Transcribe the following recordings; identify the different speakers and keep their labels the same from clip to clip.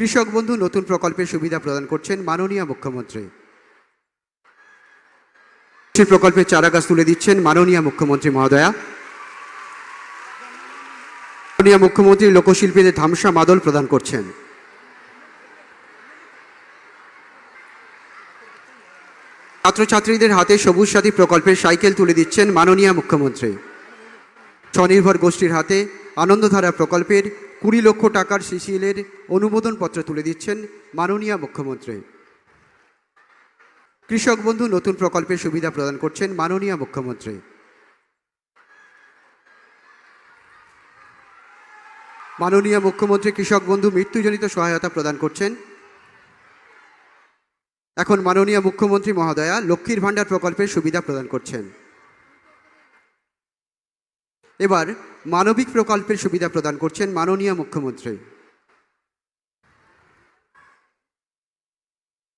Speaker 1: কৃষক বন্ধু, নতুন প্রকল্পের সুবিধা প্রদান করছেন মাননীয় মুখ্যমন্ত্রী। প্রকল্পের চারা গাছ তুলে দিচ্ছেন মাননীয় মুখ্যমন্ত্রী মহোদয়া। মাননীয় মুখ্যমন্ত্রী লোকশিল্পীদের ধামসা মাদল প্রদান করছেন। ছাত্রছাত্রীদের হাতে সবুজ সাথী প্রকল্পের সাইকেল তুলে দিচ্ছেন মাননীয় মুখ্যমন্ত্রী। স্বনির্ভর গোষ্ঠীর হাতে আনন্দধারা প্রকল্পের কুড়ি লক্ষ টাকার সিসিএলের অনুমোদনপত্র তুলে দিচ্ছেন মাননীয় মুখ্যমন্ত্রী। কৃষক বন্ধু, নতুন প্রকল্পের সুবিধা প্রদান করছেন মাননীয় মুখ্যমন্ত্রী। মাননীয় মুখ্যমন্ত্রী, কৃষক বন্ধু, মৃত্যুজনিত সহায়তা প্রদান করছেন। এখন মাননীয় মুখ্যমন্ত্রী মহোদয়া লক্ষ্মীর ভাণ্ডার প্রকল্পের সুবিধা প্রদান করছেন। এবার মানবিক প্রকল্পের সুবিধা প্রদান করছেন মাননীয় মুখ্যমন্ত্রী।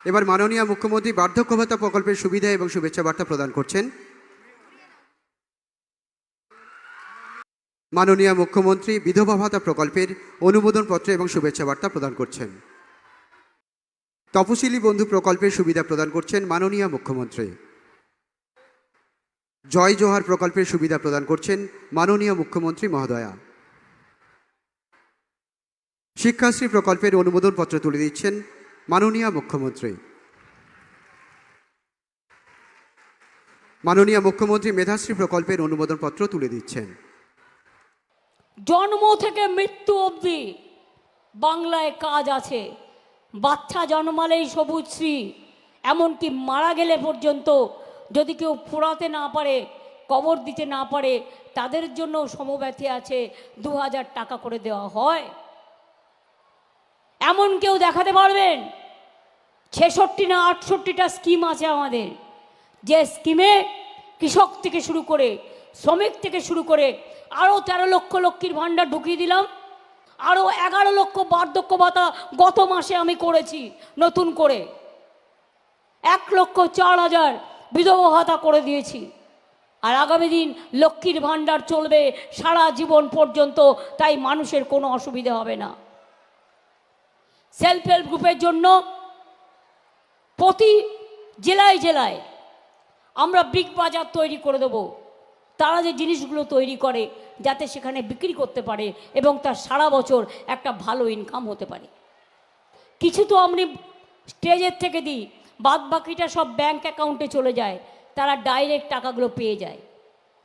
Speaker 1: এবার মাননীয় মুখ্যমন্ত্রী বার্ধক্য ভাতা প্রকল্পের সুবিধা এবং শুভেচ্ছা বার্তা প্রদান করছেন। মাননীয় মুখ্যমন্ত্রী বিধবা ভাতা প্রকল্পের অনুমোদনপত্র এবং শুভেচ্ছা বার্তা প্রদান করছেন। তপশিলি বন্ধু প্রকল্পের সুবিধা প্রদান করছেন মাননীয় মুখ্যমন্ত্রী। জয় জোহার প্রকল্পের সুবিধা প্রদান করছেন মাননীয় মুখ্যমন্ত্রী মহোদয়া। শিক্ষাশ্রী প্রকল্পের অনুমোদনপত্র তুলে দিচ্ছেন মাননীয় মুখ্যমন্ত্রী। মাননীয় মুখ্যমন্ত্রী মেধাশ্রী প্রকল্পের অনুমোদনপত্র তুলে দিচ্ছেন।
Speaker 2: জন্ম থেকে মৃত্যু অবধি বাংলায় কাজ আছে। বাচ্চা জন্মালেই সবুজ শ্রী, এমনকি মারা গেলে পর্যন্ত যদি কেউ ফোরাতে না পারে, কবর দিতে না পারে, তাদের জন্য সমব্যথী আছে দু হাজার টাকা করে দেওয়া হয়। এমন কেউ দেখাতে পারবেন? ছেষট্টি না আটষট্টিটা স্কিম আছে আমাদের। যে স্কিমে কৃষক থেকে শুরু করে, শ্রমিক থেকে শুরু করে আরও তেরো লক্ষ লক্ষ্মীর ভাণ্ডার ঢুকিয়ে দিলাম। আরও এগারো লক্ষ বার্ধক্য ভাতা গত মাসে আমি করেছি নতুন করে। এক লক্ষ চার হাজার বিধবা ভাতা করে দিয়েছি। আর আগামী দিন লক্ষ্মীর ভাণ্ডার চলবে সারা জীবন পর্যন্ত, তাই মানুষের কোনো অসুবিধা হবে না। সেলফ হেল্প গ্রুপের জন্য প্রতি জেলায় জেলায় আমরা বিগ বাজার তৈরি করে দেবো। তারা যে জিনিসগুলো তৈরি করে, যাতে সেখানে বিক্রি করতে পারে এবং তার সারা বছর একটা ভালো ইনকাম হতে পারে। কিছু তো আপনি স্টেজের থেকে দিই। বাদ বাকিটা সব ব্যাঙ্ক অ্যাকাউন্টে চলে যায় তারা ডাইরেক্ট টাকাগুলো পেয়ে যায়।